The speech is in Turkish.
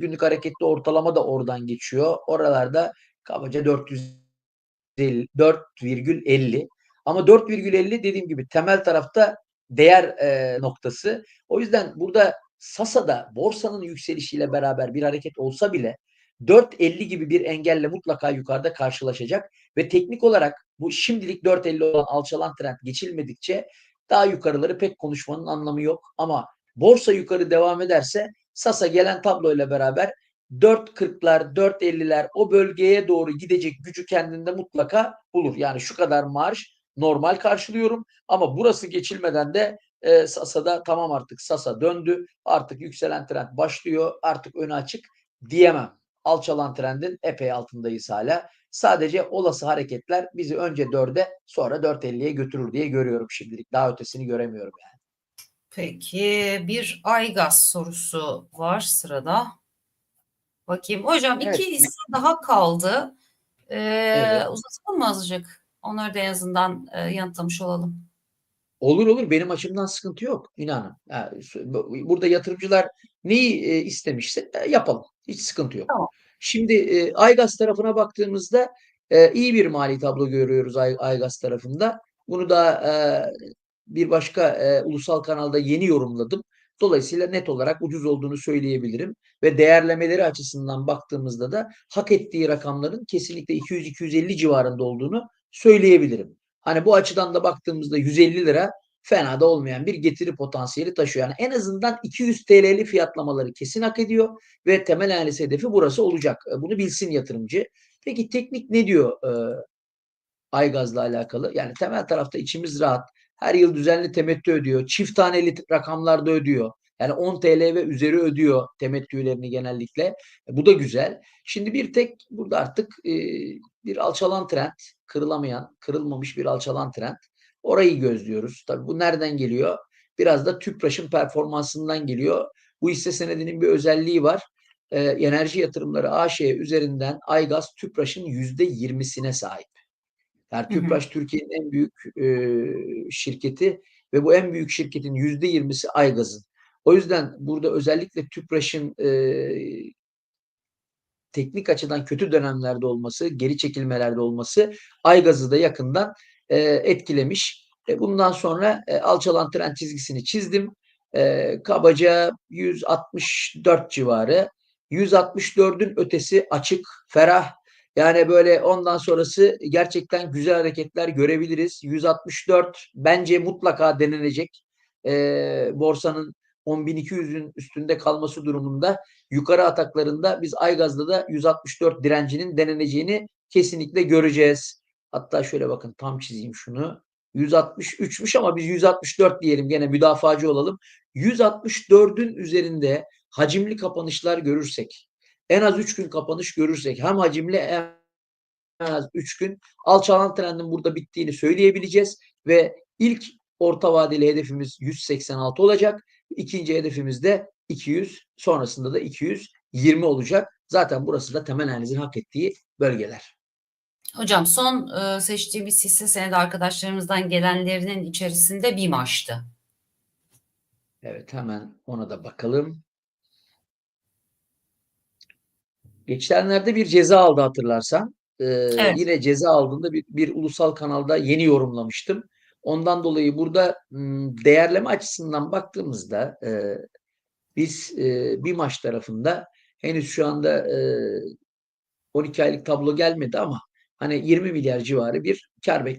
günlük hareketli ortalama da oradan geçiyor. Oralarda kabaca 450 4,50 ama 4,50 dediğim gibi temel tarafta değer e, noktası. O yüzden burada Sasa'da borsanın yükselişiyle beraber bir hareket olsa bile 4.50 gibi bir engelle mutlaka yukarıda karşılaşacak ve teknik olarak bu şimdilik 4.50 olan alçalan trend geçilmedikçe daha yukarıları pek konuşmanın anlamı yok ama borsa yukarı devam ederse Sasa gelen tabloyla beraber 4.40'lar, 4.50'ler o bölgeye doğru gidecek gücü kendinde mutlaka bulur. Yani şu kadar marş normal karşılıyorum ama burası geçilmeden de e, Sasa'da tamam artık Sasa döndü. Artık yükselen trend başlıyor. Artık önü açık diyemem. Alçalan trendin epey altındayız hala. Sadece olası hareketler bizi önce 4'e sonra 4.50'ye götürür diye görüyorum şimdilik. Daha ötesini göremiyorum yani. Peki bir Aygaz sorusu var sırada. Bakayım. Hocam Evet. iki hisse daha kaldı. Ee, Evet. Uzatalım mı azıcık? Onları da en azından e, yanıtlamış olalım. Olur olur benim açımdan sıkıntı yok inanın. Yani bu- burada yatırımcılar neyi e, istemişse e, yapalım. Hiç sıkıntı yok. Tamam. Şimdi e, Aygaz tarafına baktığımızda e, iyi bir mali tablo görüyoruz Ay, Aygaz tarafında. Bunu da e, bir başka e, ulusal kanalda yeni yorumladım. Dolayısıyla net olarak ucuz olduğunu söyleyebilirim ve değerlemeleri açısından baktığımızda da hak ettiği rakamların kesinlikle 200-250 civarında olduğunu söyleyebilirim. Hani bu açıdan da baktığımızda 150 lira fena da olmayan bir getiri potansiyeli taşıyor. Yani en azından 200 TL'li fiyatlamaları kesin hak ediyor ve temel analiz hedefi burası olacak. E, Bunu bilsin yatırımcı. Peki teknik ne diyor e, Aygaz'la alakalı? Yani temel tarafta içimiz rahat. Her yıl düzenli temettü ödüyor. Çift taneli rakamlarda ödüyor. Yani 10 TL ve üzeri ödüyor temettülerini genellikle. E, bu da güzel. Şimdi bir tek burada artık e, bir alçalan trend, kırılamayan, kırılmamış bir alçalan trend. Orayı gözlüyoruz. Tabii bu nereden geliyor? Biraz da TÜPRAŞ'ın performansından geliyor. Bu hisse senedinin bir özelliği var. E, enerji yatırımları AŞ üzerinden Aygaz TÜPRAŞ'ın %20'sine sahip. Yani. TÜPRAŞ Türkiye'nin en büyük e, şirketi ve bu en büyük şirketin %20'si Aygaz'ın. O yüzden burada özellikle TÜPRAŞ'ın e, teknik açıdan kötü dönemlerde olması, geri çekilmelerde olması Aygaz'ı da yakından e, etkilemiş. E, bundan sonra e, alçalan trend çizgisini çizdim. E, kabaca 164 civarı. 164'ün ötesi açık, ferah. Yani böyle ondan sonrası gerçekten güzel hareketler görebiliriz. 164 bence mutlaka denenecek. E, borsanın 10.200'ün üstünde kalması durumunda yukarı ataklarında biz Aygaz'da da 164 direncinin deneneceğini kesinlikle göreceğiz. Hatta şöyle bakın tam çizeyim şunu. 163'müş ama biz 164 diyelim gene müdafacı olalım. 164'ün üzerinde hacimli kapanışlar görürsek, en az 3 gün kapanış görürsek hem hacimli en az 3 gün alçalan trendin burada bittiğini söyleyebileceğiz ve ilk orta vadeli hedefimiz 186 olacak. İkinci hedefimiz de 200, sonrasında da 220 olacak. Zaten burası da temel analizin hak ettiği bölgeler. Hocam son e, seçtiğimiz hisse senedi arkadaşlarımızdan gelenlerinin içerisinde BİMAŞ'tı. Evet hemen ona da bakalım. Geçenlerde bir ceza aldı hatırlarsan. Ee, Evet. Yine ceza aldığında bir, bir ulusal kanalda yeni yorumlamıştım. Ondan dolayı burada değerleme açısından baktığımızda e, biz e, bir maç tarafında henüz şu anda e, 12 aylık tablo gelmedi ama hani 20 milyar civarı bir kar